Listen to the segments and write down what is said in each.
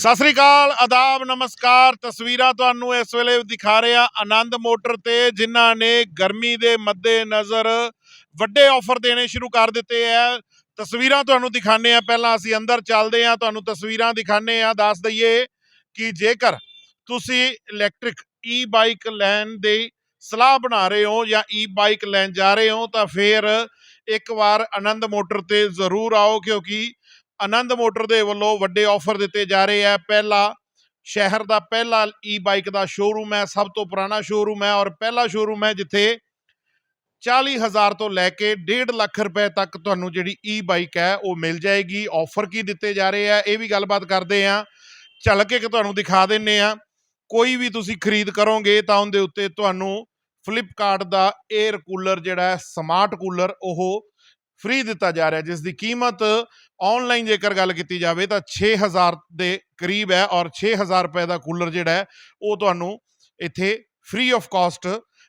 ਸਤਿ ਸ੍ਰੀ ਅਕਾਲ, ਆਦਾਬ, ਨਮਸਕਾਰ। ਤਸਵੀਰਾਂ ਤੁਹਾਨੂੰ ਇਸ ਵੇਲੇ ਦਿਖਾ ਰਿਹਾ ਆਨੰਦ ਮੋਟਰ ਤੇ, ਜਿਨ੍ਹਾਂ ਨੇ ਗਰਮੀ ਦੇ ਮੱਦੇ ਨਜ਼ਰ ਵੱਡੇ ਆਫਰ ਦੇਣੇ ਸ਼ੁਰੂ ਕਰ ਦਿੱਤੇ ਹੈ ਤਸਵੀਰਾਂ ਤੁਹਾਨੂੰ ਦਿਖਾਣੇ ਆ ਪਹਿਲਾਂ ਅਸੀਂ ਅੰਦਰ ਚੱਲਦੇ ਆ ਤੁਹਾਨੂੰ ਤਸਵੀਰਾਂ ਦਿਖਾਣੇ ਆ ਦੱਸ ਦਈਏ ਕਿ ਜੇਕਰ ਤੁਸੀਂ ਇਲੈਕਟ੍ਰਿਕ ਈ ਬਾਈਕ ਲੈਣ ਦੀ ਸਲਾਹ ਬਣਾ ਰਹੇ ਹੋ ਜਾਂ ਈ ਬਾਈਕ ਲੈਣ ਜਾ ਰਹੇ ਹੋ, ਤਾਂ ਫਿਰ ਇੱਕ ਵਾਰ ਆਨੰਦ ਮੋਟਰ ਤੇ ਜ਼ਰੂਰ ਆਓ, ਕਿਉਂਕਿ ਆਨੰਦ ਮੋਟਰ ਦੇ ਵੱਲੋਂ ਵੱਡੇ ਆਫਰ ਦਿੱਤੇ ਜਾ ਰਹੇ ਆ। ਪਹਿਲਾ ਸ਼ਹਿਰ ਦਾ ਪਹਿਲਾ ਈ ਬਾਈਕ ਦਾ ਸ਼ੋਰੂਮ ਹੈ, ਸਭ ਤੋਂ ਪੁਰਾਣਾ ਸ਼ੋਰੂਮ ਹੈ ਔਰ ਪਹਿਲਾ ਸ਼ੋਰੂਮ ਹੈ ਜਿੱਥੇ 40000 ਤੋਂ ਲੈ ਕੇ 1.5 ਲੱਖ ਰੁਪਏ ਤੱਕ ਤੁਹਾਨੂੰ ਜਿਹੜੀ ਈ ਬਾਈਕ ਹੈ ਉਹ ਮਿਲ ਜਾਏਗੀ। ਆਫਰ ਕੀ ਦਿੱਤੇ ਜਾ ਰਹੇ ਆ, ਇਹ ਵੀ ਗੱਲਬਾਤ ਕਰਦੇ ਆ। ਚੱਲ ਕੇ ਕਿ ਤੁਹਾਨੂੰ ਦਿਖਾ ਦਿੰਨੇ ਆ। ਕੋਈ ਵੀ ਤੁਸੀਂ ਖਰੀਦ ਕਰੋਗੇ ਤਾਂ ਉਹਦੇ ਉੱਤੇ ਤੁਹਾਨੂੰ ਫਲਿੱਪਕਾਰਟ ਦਾ 에ਅਰ ਕੂਲਰ ਜਿਹੜਾ ਹੈ ਸਮਾਰਟ ਕੂਲਰ ਉਹ ਫ੍ਰੀ ਦਿੱਤਾ ਜਾ ਰਿਹਾ ਜਿਸ ਦੀ ਕੀਮਤ ਆਨਲਾਈਨ ਜੇਕਰ ਗੱਲ ਕੀਤੀ ਜਾਵੇ ਤਾਂ 6000 ਦੇ ਕਰੀਬ ਹੈ ਔਰ 6000 ਰੁਪਏ ਦਾ ਕੂਲਰ ਜਿਹੜਾ ਹੈ ਉਹ ਤੁਹਾਨੂੰ ਇੱਥੇ ਫ੍ਰੀ ਆਫ ਕਾਸਟ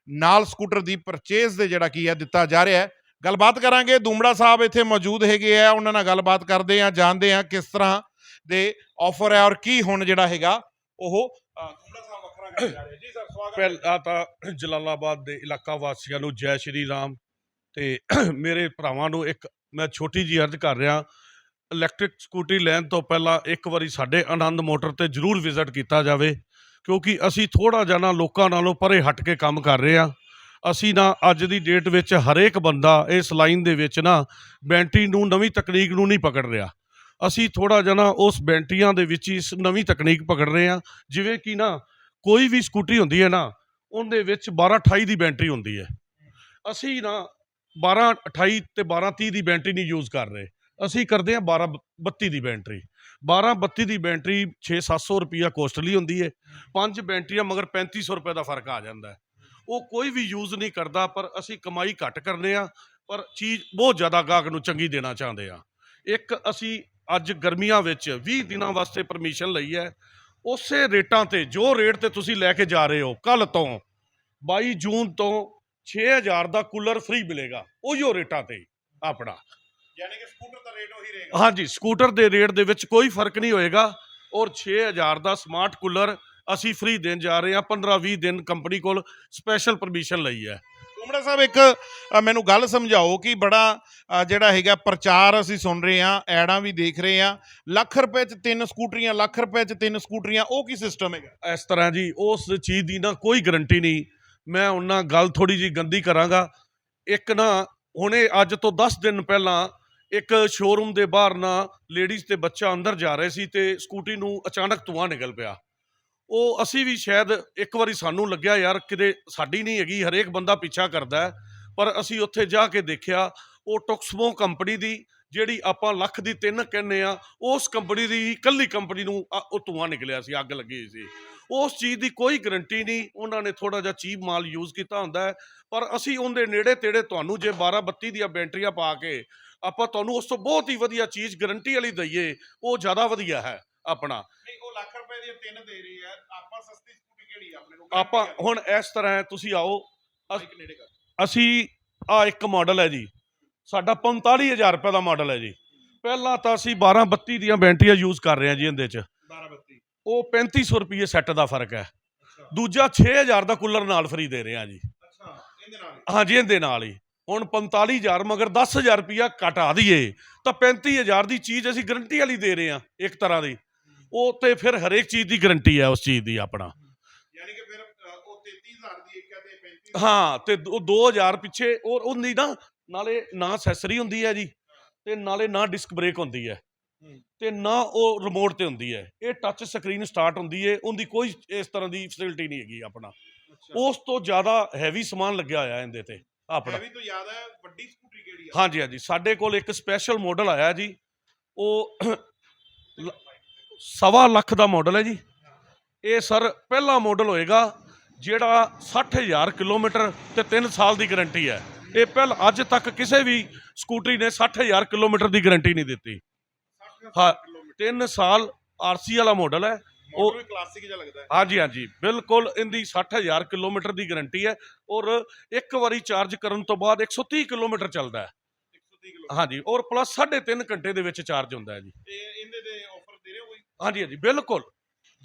ਨਾਲ ਸਕੂਟਰ ਦੀ ਪਰਚੇਸ ਦੇ ਜਿਹੜਾ ਕੀ ਹੈ ਦਿੱਤਾ ਜਾ ਰਿਹਾ ਹੈ। ਗੱਲਬਾਤ ਕਰਾਂਗੇ ਦੂਮੜਾ ਸਾਹਿਬ ਇੱਥੇ ਮੌਜੂਦ ਹੈਗੇ ਆ ਉਹਨਾਂ ਨਾਲ ਗੱਲਬਾਤ ਕਰਦੇ ਆ ਜਾਣਦੇ ਆ ਕਿਸ ਤਰ੍ਹਾਂ ਦੇ ਆਫਰ ਹੈ ਔਰ ਕੀ ਹੁਣ ਜਿਹੜਾ ਹੈਗਾ ਉਹ ਅ, ਸਾਹਿਬ ਵੱਖਰਾ ਕਰਨ ਜਾ ਰਿਹਾ ਜੀ ਸਰ ਸਵਾਗਤ ਪਹਿਲਾਂ ਤਾਂ ਜਲਾਲਾਬਾਦ ਦੇ ਇਲਾਕਾ ਵਾਸੀਆਂ ਨੂੰ ਜੈ ਸ਼੍ਰੀ ਰਾਮ। ਤੇ ਮੇਰੇ ਭਰਾਵਾਂ ਨੂੰ ਇੱਕ ਮੈਂ ਛੋਟੀ ਜੀ ਅਰਜ਼ ਕਰ ਰਿਹਾ, ਇਲੈਕਟ੍ਰਿਕ ਸਕੂਟੀ ਲੈਣ ਤੋਂ ਪਹਿਲਾਂ ਇੱਕ ਵਾਰੀ ਸਾਡੇ ਆਨੰਦ ਮੋਟਰ ਤੇ ਜਰੂਰ ਵਿਜ਼ਿਟ ਕੀਤਾ ਜਾਵੇ, ਕਿਉਂਕਿ ਅਸੀਂ ਥੋੜਾ ਜਾਣਾ ਲੋਕਾਂ ਨਾਲੋਂ ਪਰੇ ਹਟ ਕੇ ਕੰਮ ਕਰ ਰਹੇ ਹਾਂ। ਅਸੀਂ ਨਾ ਅੱਜ ਦੀ ਡੇਟ ਵਿੱਚ ਹਰੇਕ ਬੰਦਾ ਇਸ ਲਾਈਨ ਦੇ ਵਿੱਚ ਨਾ ਬੈਂਟਰੀ ਨੂੰ ਨਵੀਂ ਤਕਨੀਕ ਨੂੰ ਨਹੀਂ ਪਕੜ ਰਿਹਾ। ਅਸੀਂ ਥੋੜਾ ਜਣਾ ਉਸ ਬੈਂਟਰੀਆਂ ਦੇ ਵਿੱਚ ਹੀ ਇਸ ਨਵੀਂ ਤਕਨੀਕ ਪਕੜ ਰਹੇ ਹਾਂ, ਜਿਵੇਂ ਕਿ ਨਾ ਕੋਈ ਵੀ ਸਕੂਟਰੀ ਹੁੰਦੀ ਹੈ ਨਾ, ਉਹਦੇ ਵਿੱਚ 12 28 ਦੀ ਬੈਂਟਰੀ ਹੁੰਦੀ ਹੈ। ਅਸੀਂ ਨਾ 12 28 ਤੇ 12 30 ਦੀ ਬੈਟਰੀ ਨਹੀਂ ਯੂਜ਼ ਕਰ ਰਹੇ। ਅਸੀਂ ਕਰਦੇ ਹਾਂ 12 32 ਦੀ ਬੈਟਰੀ। 12 32 ਦੀ ਬੈਟਰੀ 6-700 ਰੁਪਿਆ ਕੋਸਟਲੀ ਹੁੰਦੀ ਹੈ ਪੰਜ ਬੈਟਰੀਆਂ ਮਗਰ 3500 ਰੁਪਏ ਦਾ ਫ਼ਰਕ ਆ ਜਾਂਦਾ ਉਹ ਕੋਈ ਵੀ ਯੂਜ਼ ਨਹੀਂ ਕਰਦਾ, ਪਰ ਅਸੀਂ ਕਮਾਈ ਘੱਟ ਕਰਨੇ ਆ ਪਰ ਚੀਜ਼ ਬਹੁਤ ਜ਼ਿਆਦਾ ਗਾਹਕ ਨੂੰ ਚੰਗੀ ਦੇਣਾ ਚਾਹੁੰਦੇ ਆ ਇੱਕ, ਅਸੀਂ ਅੱਜ ਗਰਮੀਆਂ ਵਿੱਚ 20 ਦਿਨਾਂ ਵਾਸਤੇ ਪਰਮਿਸ਼ਨ ਲਈ ਹੈ। ਉਸੇ ਰੇਟਾਂ ਤੇ, ਜੋ ਰੇਟ ਤੇ ਤੁਸੀਂ ਲੈ ਕੇ ਜਾ ਰਹੇ ਹੋ ਕੱਲ ਤੋਂ 22 ਜੂਨ ਤੋਂ 6000 ਦਾ ਕੂਲਰ ਫ੍ਰੀ ਮਿਲੇਗਾ ਉਹੀਓ ਰੇਟਾਂ ਤੇ ਆਪਣਾ। ਯਾਨੀ ਕਿ ਸਕੂਟਰ ਦਾ ਰੇਟ ਉਹੀ ਰਹੇਗਾ। ਹਾਂਜੀ ਸਕੂਟਰ ਦੇ ਰੇਟ ਦੇ ਵਿੱਚ ਕੋਈ ਫ਼ਰਕ ਨਹੀਂ ਹੋਏਗਾ ਔਰ 6000 ਦਾ ਸਮਾਰਟ ਕੂਲਰ ਅਸੀਂ ਫ੍ਰੀ ਦੇਣ ਜਾ ਰਹੇ ਹਾਂ 15-20 ਦਿਨ ਕੰਪਨੀ ਕੋਲ ਸਪੈਸ਼ਲ ਪਰਮਿਸ਼ਨ ਲਈ ਹੈ। ਕੁਮੜਾ ਸਾਹਿਬ ਇੱਕ ਅ, ਮੈਨੂੰ ਗੱਲ ਸਮਝਾਓ ਕਿ ਬੜਾ ਅ, ਜਿਹੜਾ ਹੈਗਾ ਪ੍ਰਚਾਰ ਅਸੀਂ ਸੁਣ ਰਹੇ ਹਾਂ ਐਡਾਂ ਵੀ ਦੇਖ ਰਹੇ ਹਾਂ ਲੱਖ ਰੁਪਏ ਚ ਤਿੰਨ ਸਕੂਟਰੀਆਂ ਲੱਖ ਰੁਪਏ ਚ ਤਿੰਨ ਸਕੂਟਰੀਆਂ ਉਹ ਕੀ ਸਿਸਟਮ ਹੈਗਾ? ਇਸ ਤਰ੍ਹਾਂ ਜੀ ਉਸ ਚੀਜ਼ ਦੀ ਨਾ ਕੋਈ ਗਰੰਟੀ ਨਹੀਂ। ਮੈਂ ਉਹਨਾਂ ਗੱਲ ਥੋੜੀ ਜੀ ਗੰਦੀ ਕਰਾਂਗਾ। ਇੱਕ ਨਾ, ਹੁਣੇ ਅੱਜ ਤੋਂ 10 ਦਿਨ ਪਹਿਲਾਂ ਇੱਕ ਸ਼ੋਰੂਮ ਦੇ ਬਾਹਰ ਨਾ ਲੇਡੀਜ਼ ਤੇ ਬੱਚਾ ਅੰਦਰ ਜਾ ਰਹੇ ਸੀ ਤੇ ਸਕੂਟੀ ਨੂੰ ਅਚਾਨਕ ਧੂਆਂ ਨਿਕਲ ਪਿਆ। ਉਹ ਅਸੀਂ ਵੀ ਸ਼ਾਇਦ ਇੱਕ ਵਾਰੀ ਸਾਨੂੰ ਲੱਗਿਆ ਯਾਰ ਕਿਤੇ ਸਾਡੀ ਨਹੀਂ ਹੈਗੀ, ਹਰੇਕ ਬੰਦਾ ਪਿੱਛਾ ਕਰਦਾ ਪਰ ਅਸੀਂ ਉੱਥੇ ਜਾ ਕੇ ਦੇਖਿਆ, ਉਹ ਟੁਕਸਮੋ ਕੰਪਨੀ ਦੀ ਜਿਹੜੀ ਆਪਾਂ ਲੱਖ ਦੀ ਤਿੰਨ ਕਹਿੰਦੇ ਆ ਉਸ ਕੰਪਨੀ ਦੀ ਇਕੱਲੀ ਕੰਪਨੀ ਨੂੰ ਉਹ ਧੂਆਂ ਨਿਕਲਿਆ ਸੀ ਅੱਗ ਲੱਗੀ ਸੀ। ਉਸ ਚੀਜ਼ ਦੀ ਕੋਈ ਗਰੰਟੀ ਨਹੀਂ ਉਹਨਾਂ ਨੇ ਥੋੜਾ ਜਿਹਾ ਚੀਪ ਮਾਲ ਯੂਜ਼ ਕੀਤਾ ਹੁੰਦਾ ਹੈ ਪਰ ਅਸੀਂ ਉਹਦੇ ਨੇੜੇ ਤੇੜੇ ਤੁਹਾਨੂੰ ਜੇ 12 32 ਦੀਆਂ ਬੈਟਰੀਆਂ ਪਾ ਕੇ ਆਪਾਂ ਤੁਹਾਨੂੰ ਉਸ ਤੋਂ ਬਹੁਤ ਹੀ ਵਧੀਆ ਚੀਜ਼ ਗਰੰਟੀ ਵਾਲੀ ਦਈਏ ਉਹ ਜ਼ਿਆਦਾ ਵਧੀਆ ਹੈ ਆਪਣਾ। ਨਹੀਂ ਉਹ ਲੱਖ ਰੁਪਏ ਦੀਆਂ ਤਿੰਨ ਦੇ ਰਹੀ ਹੈ ਆਪਾਂ ਸਸਤੀ ਸਕੂਟੀ ਕਿਹੜੀ ਆਪਣੇ ਕੋਲ ਆਪਾਂ ਹੁਣ ਇਸ ਤਰ੍ਹਾਂ ਤੁਸੀਂ ਆਓ ਅਸੀਂ ਆ ਇੱਕ ਮਾਡਲ ਹੈ ਜੀ ਸਾਡਾ 45000 ਰੁਪਏ ਦਾ ਮਾਡਲ ਹੈ ਜੀ। ਪਹਿਲਾਂ ਤਾਂ ਅਸੀਂ 12 32 ਦੀਆਂ ਬੈਟਰੀਆਂ ਯੂਜ਼ ਕਰ ਰਹੇ ਹਾਂ ਜੀ ਇਹਦੇ 'ਚ। 12 32 ਉਹ 3500 ਰੁਪਏ ਸੈੱਟ ਦਾ ਫ਼ਰਕ ਹੈ। ਦੂਜਾ 6000 ਦਾ ਕੂਲਰ ਨਾਲ ਫਰੀ ਦੇ ਰਹੇ ਹਾਂ ਜੀ। ਅੱਛਾ ਇਹਦੇ ਨਾਲ ਹੀ। ਹਾਂਜੀ ਇਹਦੇ ਨਾਲ ਹੀ। ਹੁਣ 45000 ਮਗਰ 10000 ਰੁਪਇਆ ਘਟਾ ਦਈਏ ਤਾਂ 35000 ਦੀ ਚੀਜ਼ ਅਸੀਂ ਗਰੰਟੀ ਵਾਲੀ ਦੇ ਰਹੇ ਹਾਂ ਇੱਕ ਤਰ੍ਹਾਂ ਦੀ। ਉਹ ਤੇ ਫਿਰ ਹਰੇਕ ਚੀਜ਼ ਦੀ ਗਰੰਟੀ ਹੈ ਉਸ ਚੀਜ਼ ਦੀ ਆਪਣਾ। ਯਾਨੀ ਕਿ ਫਿਰ ਉਹ 33000 ਦੀ ਇੱਕ ਹੈ ਤੇ 35 ਹਾਂ ਤੇ ਉਹ 2000 ਪਿੱਛੇ ਔਰ ਉਹਦੀ ਨਾ ਨਾਲੇ ਨਾ ਅਸੈਸਰੀ ਹੁੰਦੀ ਹੈ ਜੀ ਤੇ ਨਾਲੇ ਨਾ ਡਿਸਕ ਬ੍ਰੇਕ ਹੁੰਦੀ ਹੈ। ਤੇ ਨਾ ਉਹ ਰਿਮੋਟ ਤੇ ਹੁੰਦੀ ਹੈ। ਇਹ ਟੱਚ ਸਕਰੀਨ ਸਟਾਰਟ ਹੁੰਦੀ ਹੈ ਉਹਦੀ ਕੋਈ ਇਸ ਤਰ੍ਹਾਂ ਦੀ ਫੈਸਿਲਿਟੀ ਨਹੀਂ ਹੈਗੀ ਆਪਣਾ। ਉਸ ਤੋਂ ਜ਼ਿਆਦਾ ਹੈਵੀ ਸਮਾਨ ਲੱਗਿਆ ਹੋਇਆ ਇਹਦੇ ਤੇ ਆਪਣਾ। ਹੈਵੀ ਤੋਂ ਜ਼ਿਆਦਾ ਵੱਡੀ ਸਕੂਟਰੀ ਕਿਹੜੀ ਆ? ਹਾਂਜੀ ਹਾਂਜੀ। ਸਾਡੇ ਕੋਲ ਇੱਕ ਸਪੈਸ਼ਲ ਮਾਡਲ ਆਇਆ ਜੀ। ਉਹ ਸਵਾ ਲੱਖ ਦਾ ਮਾਡਲ ਹੈ ਜੀ। ਇਹ ਸਰ ਪਹਿਲਾ ਮਾਡਲ ਹੋਏਗਾ ਜਿਹੜਾ 60000 ਕਿਲੋਮੀਟਰ ਤੇ 3 ਸਾਲ ਦੀ ਗਾਰੰਟੀ ਹੈ। ਇਹ ਪਹਿਲ ਅੱਜ ਤੱਕ ਕਿਸੇ ਵੀ ਸਕੂਟਰੀ ਨੇ 60000 ਕਿਲੋਮੀਟਰ ਦੀ ਗਾਰੰਟੀ ਨਹੀਂ ਦਿੱਤੀ। ਹਾਂ। 3 ਸਾਲ ਆਰਸੀ ਵਾਲਾ ਮਾਡਲ ਹੈ। ਉਹ ਵੀ ਕਲਾਸਿਕ ਜਿਹਾ ਲੱਗਦਾ ਹੈ। ਹਾਂਜੀ ਹਾਂਜੀ। ਬਿਲਕੁਲ ਇਹਦੀ 60000 ਕਿਲੋਮੀਟਰ ਦੀ ਗਾਰੰਟੀ ਹੈ ਔਰ ਇੱਕ ਵਾਰੀ ਚਾਰਜ ਕਰਨ ਤੋਂ ਬਾਅਦ 130 ਕਿਲੋਮੀਟਰ ਚੱਲਦਾ ਹੈ। 130 ਕਿਲੋ ਹਾਂਜੀ ਔਰ ਪਲੱਸ 3.5 ਘੰਟੇ ਦੇ ਵਿੱਚ ਚਾਰਜ ਹੁੰਦਾ ਹੈ ਜੀ। ਤੇ ਇਹਦੇ ਦੇ ਆਫਰ ਦੇ ਰਹੇ ਹੋ ਕੋਈ? ਹਾਂਜੀ ਹਾਂਜੀ। ਬਿਲਕੁਲ।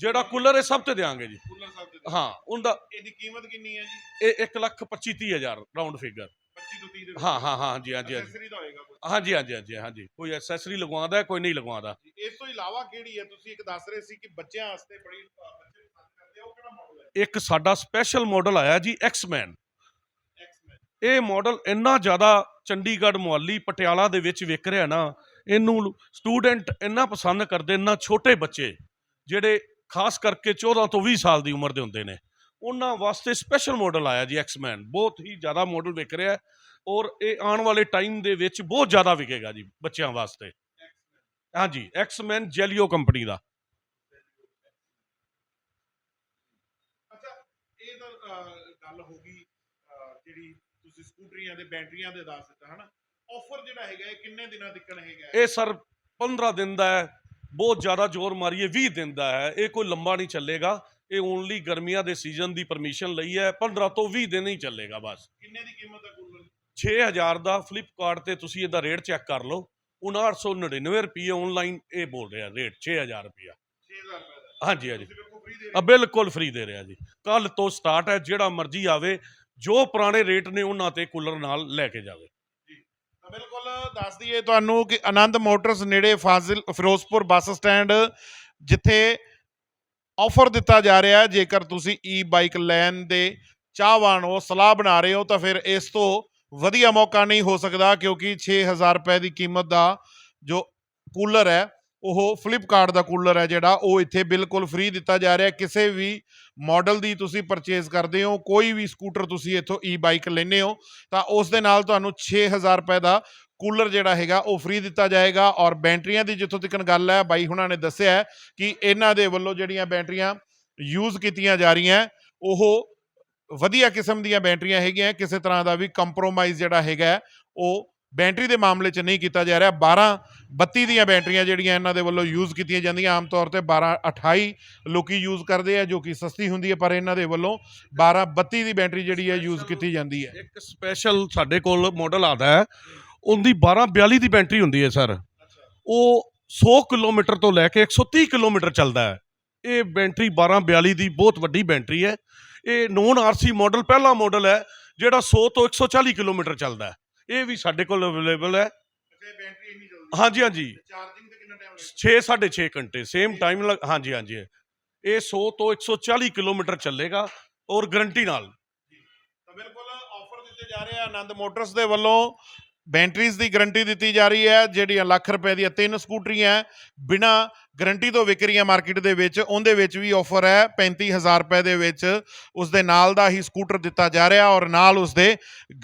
ਜਿਹੜਾ ਕੂਲਰ ਹੈ ਸਭ ਤੇ ਦਿਆਂਗੇ ਜੀ। ਕੂਲਰ ਸਾਹਿਬ ਦੇ ਹਾਂ ਉਹਦਾ ਇਹਦੀ ਕੀਮਤ ਕਿੰਨੀ ਹੈ ਜੀ? ਇਹ 1 ਲੱਖ 25 ਤੀਹ ਹਜ਼ਾਰ ਰਾਉਂਡ ਫਿਗਰ 25 ਤੋਂ 30 ਦੇ ਹਾਂ ਹਾਂ ਹਾਂ ਹਾਂਜੀ ਹਾਂਜੀ ਹਾਂਜੀ। ਐਕਸੈਸਰੀ ਦਾ ਹੋਏਗਾ ਕੋਈ। ਹਾਂਜੀ ਹਾਂਜੀ ਹਾਂਜੀ ਹਾਂਜੀ। ਕੋਈ ਐਕਸੈਸਰੀ ਲਗਵਾਉਂਦਾ ਹੈ, ਕੋਈ ਨਹੀਂ ਲਗਵਾਉਂਦਾ? ਇਸ ਤੋਂ ਇਲਾਵਾ ਕਿਹੜੀ ਹੈ? ਤੁਸੀਂ ਇੱਕ ਦੱਸ ਰਹੇ ਸੀ ਕਿ ਬੱਚਿਆਂ ਵਾਸਤੇ ਬੜੀ ਅ, ਬੱਚੇ ਪਸੰਦ ਕਰਦੇ ਆ ਉਹ ਕਿਹੜਾ ਮਾਡਲ ਹੈ? ਇੱਕ ਸਾਡਾ ਸਪੈਸ਼ਲ ਮਾਡਲ ਆਇਆ ਜੀ ਐਕਸਮੈਨ ਐਕਸਮੈਨ ਇਹ ਮਾਡਲ ਇੰਨਾ ਜ਼ਿਆਦਾ ਚੰਡੀਗੜ੍ਹ ਮੁਹੱਲੀ ਪਟਿਆਲਾ ਦੇ ਵਿੱਚ ਵਿਕ ਰਿਹਾ ਨਾ ਇਹਨੂੰ ਸਟੂਡੈਂਟ ਇੰਨਾ ਪਸੰਦ ਕਰਦੇ ਇੰਨਾ ਛੋਟੇ ਬੱਚੇ ਜਿਹੜੇ ਖਾਸ ਕਰਕੇ 14 ਤੋਂ 20 ਸਾਲ ਦੀ ਉਮਰ ਦੇ ਹੁੰਦੇ ਨੇ। ਉਹਨਾਂ ਵਾਸਤੇ ਸਪੈਸ਼ਲ ਮਾਡਲ ਆਇਆ ਜੀ ਐਕਸਮੈਨ ਬਹੁਤ ਹੀ ਜ਼ਿਆਦਾ ਮਾਡਲ ਵਿਕ ਰਿਹਾ ਔਰ ਇਹ ਆਉਣ ਵਾਲੇ ਟਾਈਮ ਦੇ ਵਿੱਚ ਬਹੁਤ ਜ਼ਿਆਦਾ ਵਿਕੇਗਾ ਜੀ ਬੱਚਿਆਂ ਵਾਸਤੇ। ਹਾਂਜੀ ਐਕਸਮੈਨ ਜੈਲੀਓ ਕੰਪਨੀ ਦਾ। ਅੱਛਾ ਇਹ ਤਾਂ ਗੱਲ ਹੋ ਗਈ ਜਿਹੜੀ ਤੁਸੀਂ ਸਕੂਟਰੀਆਂ ਦੇ ਬੈਟਰੀਆਂ ਦੇ ਦੱਸ ਦਿੱਤਾ ਹਨਾ? ਆਫਰ ਜਿਹੜਾ ਹੈਗਾ ਇਹ ਕਿੰਨੇ ਦਿਨਾਂ ਤੱਕ ਹੈਗਾ? ਇਹ ਸਰ 15 ਦਿਨ ਦਾ ਹੈ ਬਹੁਤ ਜ਼ਿਆਦਾ ਜ਼ੋਰ ਮਾਰੀਏ 20 ਦਿਨ ਦਾ ਹੈ ਇਹ ਕੋਈ ਲੰਬਾ ਨਹੀਂ ਚੱਲੇਗਾ। ਇਹ ਓਨਲੀ ਗਰਮੀਆਂ ਦੇ ਸੀਜ਼ਨ ਦੀ ਪਰਮਿਸ਼ਨ ਲਈ ਹੈ 15 ਤੋਂ 20 ਦਿਨ ਹੀ ਚੱਲੇਗਾ ਬਸ। ਕਿੰਨੇ ਦੀ ਕੀਮਤ ਹੈ ਕੂਲਰ 6000 ਦਾ ਫਲਿੱਪਕਾਰਟ ਤੇ ਤੁਸੀਂ ਇਹਦਾ ਰੇਟ ਚੈੱਕ ਕਰ ਲਓ। 5999 ਰੁਪਏ ਆਨਲਾਈਨ ਇਹ ਬੋਲ ਰਿਹਾ ਰੇਟ 6000 ਰੁਪਿਆ 6000 ਰੁਪਏ ਦਾ। ਹਾਂਜੀ ਹਾਂਜੀ। ਤੁਸੀਂ ਬਿਲਕੁਲ ਫ੍ਰੀ ਦੇ ਆ ਬਿਲਕੁਲ ਫ੍ਰੀ ਦੇ ਰਿਹਾ ਜੀ। ਕੱਲ ਤੋਂ ਸਟਾਰਟ ਹੈ ਜਿਹੜਾ ਮਰਜ਼ੀ ਆਵੇ ਜੋ ਪੁਰਾਣੇ ਰੇਟ ਨੇ ਉਹਨਾਂ ਤੇ ਕੂਲਰ ਨਾਲ ਲੈ ਕੇ ਜਾਵੇ। ਬਿਲਕੁਲ ਦੱਸ ਦਈਏ ਤੁਹਾਨੂੰ ਕਿ ਆਨੰਦ ਮੋਟਰਸ ਨੇੜੇ ਫਾਜ਼ਿਲ ਫਿਰੋਜ਼ਪੁਰ ਬੱਸ ਸਟੈਂਡ ਜਿੱਥੇ ਆਫਰ ਦਿੱਤਾ ਜਾ ਰਿਹਾ ਹੈ। ਜੇਕਰ ਤੁਸੀਂ ਈ ਬਾਈਕ ਲੈਣ ਦੇ ਚਾਹਵਾਨ ਹੋ, ਸਲਾਹ ਬਣਾ ਰਹੇ ਹੋ, ਤਾਂ ਫਿਰ ਇਸ ਤੋਂ ਵਧੀਆ ਮੌਕਾ ਨਹੀਂ ਹੋ ਸਕਦਾ, ਕਿਉਂਕਿ 6000 ਰੁਪਏ ਦੀ ਕੀਮਤ ਦਾ ਜੋ ਕੂਲਰ ਹੈ, ਉਹ ਫਲਿੱਪਕਾਰਟ ਦਾ ਕੂਲਰ ਹੈ ਜਿਹੜਾ, ਉਹ ਇੱਥੇ ਬਿਲਕੁਲ ਫ੍ਰੀ ਦਿੱਤਾ ਜਾ ਰਿਹਾ ਕਿਸੇ ਵੀ ਮਾਡਲ ਦੀ ਤੁਸੀਂ ਪਰਚੇਜ਼ ਕਰਦੇ ਹੋ, ਕੋਈ ਵੀ ਸਕੂਟਰ ਤੁਸੀਂ ਇੱਥੋਂ ਈ ਬਾਈਕ ਲੈਂਦੇ ਹੋ, ਤਾਂ ਉਸ ਦੇ ਨਾਲ ਤੁਹਾਨੂੰ 6000 ਰੁਪਏ ਦਾ ਕੂਲਰ ਜਿਹੜਾ ਹੈਗਾ ਉਹ ਫ੍ਰੀ ਦਿੱਤਾ ਜਾਏਗਾ ਔਰ ਬੈਟਰੀਆਂ ਦੀ ਜਿੱਥੋਂ ਤੱਕ ਗੱਲ ਹੈ ਬਾਈ ਹੁਣਾਂ ਨੇ ਦੱਸਿਆ ਕਿ ਇਹਨਾਂ ਦੇ ਵੱਲੋਂ ਜਿਹੜੀਆਂ ਬੈਟਰੀਆਂ ਯੂਜ਼ ਕੀਤੀਆਂ ਜਾ ਰਹੀਆਂ ਉਹ ਵਧੀਆ ਕਿਸਮ ਦੀਆਂ ਬੈਟਰੀਆਂ ਹੈਗੀਆਂ ਕਿਸੇ ਤਰ੍ਹਾਂ ਦਾ ਵੀ ਕੰਪਰੋਮਾਈਜ਼ ਜਿਹੜਾ ਹੈਗਾ ਉਹ ਬੈਟਰੀ ਦੇ ਮਾਮਲੇ 'ਚ ਨਹੀਂ ਕੀਤਾ ਜਾ ਰਿਹਾ। 12 32 ਦੀਆਂ ਬੈਟਰੀਆਂ ਜਿਹੜੀਆਂ ਇਹਨਾਂ ਦੇ ਵੱਲੋਂ ਯੂਜ਼ ਕੀਤੀਆਂ ਜਾਂਦੀਆਂ ਆਮ ਤੌਰ ਤੇ 12 28 ਲੋਕੀ ਯੂਜ਼ ਕਰਦੇ ਆ ਜੋ ਕਿ ਸਸਤੀ ਹੁੰਦੀ ਹੈ ਪਰ ਇਹਨਾਂ ਦੇ ਵੱਲੋਂ 12 32 ਦੀ ਬੈਟਰੀ ਜਿਹੜੀ ਹੈ ਯੂਜ਼ ਕੀਤੀ ਜਾਂਦੀ ਹੈ। ਇੱਕ ਸਪੈਸ਼ਲ ਸਾਡੇ ਕੋਲ ਮਾਡਲ ਆਦਾ ਹੈ ਉਹਦੀ 12 42 ਦੀ ਬੈਟਰੀ ਹੁੰਦੀ ਹੈ ਸਰ। ਉਹ 100 ਕਿਲੋਮੀਟਰ ਤੋਂ ਲੈ ਕੇ 130 ਕਿਲੋਮੀਟਰ ਚੱਲਦਾ ਹੈ। ਇਹ ਬੈਟਰੀ 12 42 ਦੀ ਬਹੁਤ ਵੱਡੀ ਬੈਟਰੀ ਹੈ। ਇਹ ਨੋਨ ਆਰਸੀ ਮਾਡਲ ਪਹਿਲਾ ਮਾਡਲ ਹੈ ਜਿਹੜਾ 100 ਤੋਂ 140 ਕਿਲੋਮੀਟਰ ਚੱਲਦਾ ਹੈ। ਇਹ ਵੀ ਸਾਡੇ ਕੋਲ ਅਵੇਲੇਬਲ ਹੈ। ਹਾਂਜੀ ਹਾਂਜੀ। ਚਾਰਜਿੰਗ ਤੇ ਕਿੰਨਾ ਟਾਈਮ 6 6.5 ਘੰਟੇ ਸੇਮ ਟਾਈਮ ਹਾਂਜੀ ਹਾਂਜੀ। ਇਹ 100 ਤੋਂ 140 ਕਿਲੋਮੀਟਰ ਚੱਲੇਗਾ ਔਰ ਗਾਰੰਟੀ ਨਾਲ। ਤਾਂ ਬਿਲਕੁਲ ਆਫਰ ਦਿੱਤੇ ਜਾ ਰਹੇ ਆ ਆਨੰਦ ਮੋਟਰਸ ਦੇ ਵੱਲੋਂ। ਬੈਟਰੀਜ਼ ਦੀ ਗਾਰੰਟੀ ਦਿੱਤੀ ਜਾ ਰਹੀ ਹੈ ਜਿਹੜੀਆਂ ਲੱਖ ਰੁਪਏ ਦੀਆਂ ਤਿੰਨ ਸਕੂਟਰੀਆਂ ਹੈ, ਬਿਨਾਂ ਗਾਰੰਟੀ ਤੋਂ ਵਿਕ ਰਹੀਆਂ ਮਾਰਕੀਟ ਦੇ ਵਿੱਚ ਉਹਦੇ ਵਿੱਚ ਵੀ ਆਫਰ ਹੈ 35000 ਰੁਪਏ ਦੇ ਵਿੱਚ ਉਸ ਦੇ ਨਾਲ ਦਾ ਹੀ ਸਕੂਟਰ ਦਿੱਤਾ ਜਾ ਰਿਹਾ ਔਰ ਨਾਲ ਉਸ ਦੇ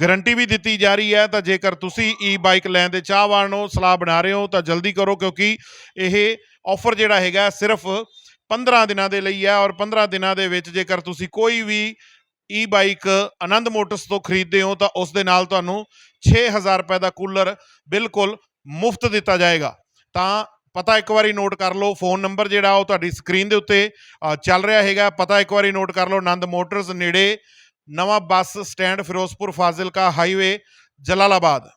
ਗਾਰੰਟੀ ਵੀ ਦਿੱਤੀ ਜਾ ਰਹੀ ਹੈ। ਤਾਂ ਜੇਕਰ ਤੁਸੀਂ ਈ ਬਾਈਕ ਲੈਣ ਦੇ ਚਾਹਵਾਨ ਹੋ ਸਲਾਹ ਬਣਾ ਰਹੇ ਹੋ ਤਾਂ ਜਲਦੀ ਕਰੋ ਕਿਉਂਕਿ ਇਹ ਆਫਰ ਜਿਹੜਾ ਹੈਗਾ ਸਿਰਫ 15 ਦਿਨਾਂ ਦੇ ਲਈ ਹੈ ਔਰ 15 ਦਿਨਾਂ ਦੇ ਵਿੱਚ ਜੇਕਰ ਤੁਸੀਂ ਕੋਈ ਵੀ ਈ ਬਾਈਕ ਆਨੰਦ ਮੋਟਰਸ ਤੋਂ ਖਰੀਦਦੇ ਹੋ ਤਾਂ ਉਸ ਦੇ ਨਾਲ ਤੁਹਾਨੂੰ 6000 ਰੁਪਏ ਦਾ ਕੂਲਰ ਬਿਲਕੁਲ ਮੁਫਤ ਦਿੱਤਾ ਜਾਏਗਾ। ਤਾਂ ਪਤਾ ਇੱਕ ਵਾਰੀ ਨੋਟ ਕਰ ਲਓ ਫੋਨ ਨੰਬਰ ਜਿਹੜਾ ਉਹ ਤੁਹਾਡੀ ਸਕਰੀਨ ਦੇ ਉੱਤੇ ਚੱਲ ਰਿਹਾ ਹੈਗਾ। ਪਤਾ ਇੱਕ ਵਾਰੀ ਨੋਟ ਕਰ ਲਓ ਆਨੰਦ ਮੋਟਰਸ ਨੇੜੇ ਨਵਾਂ bus stand Firozpur Fazilka highway, Jalalabad.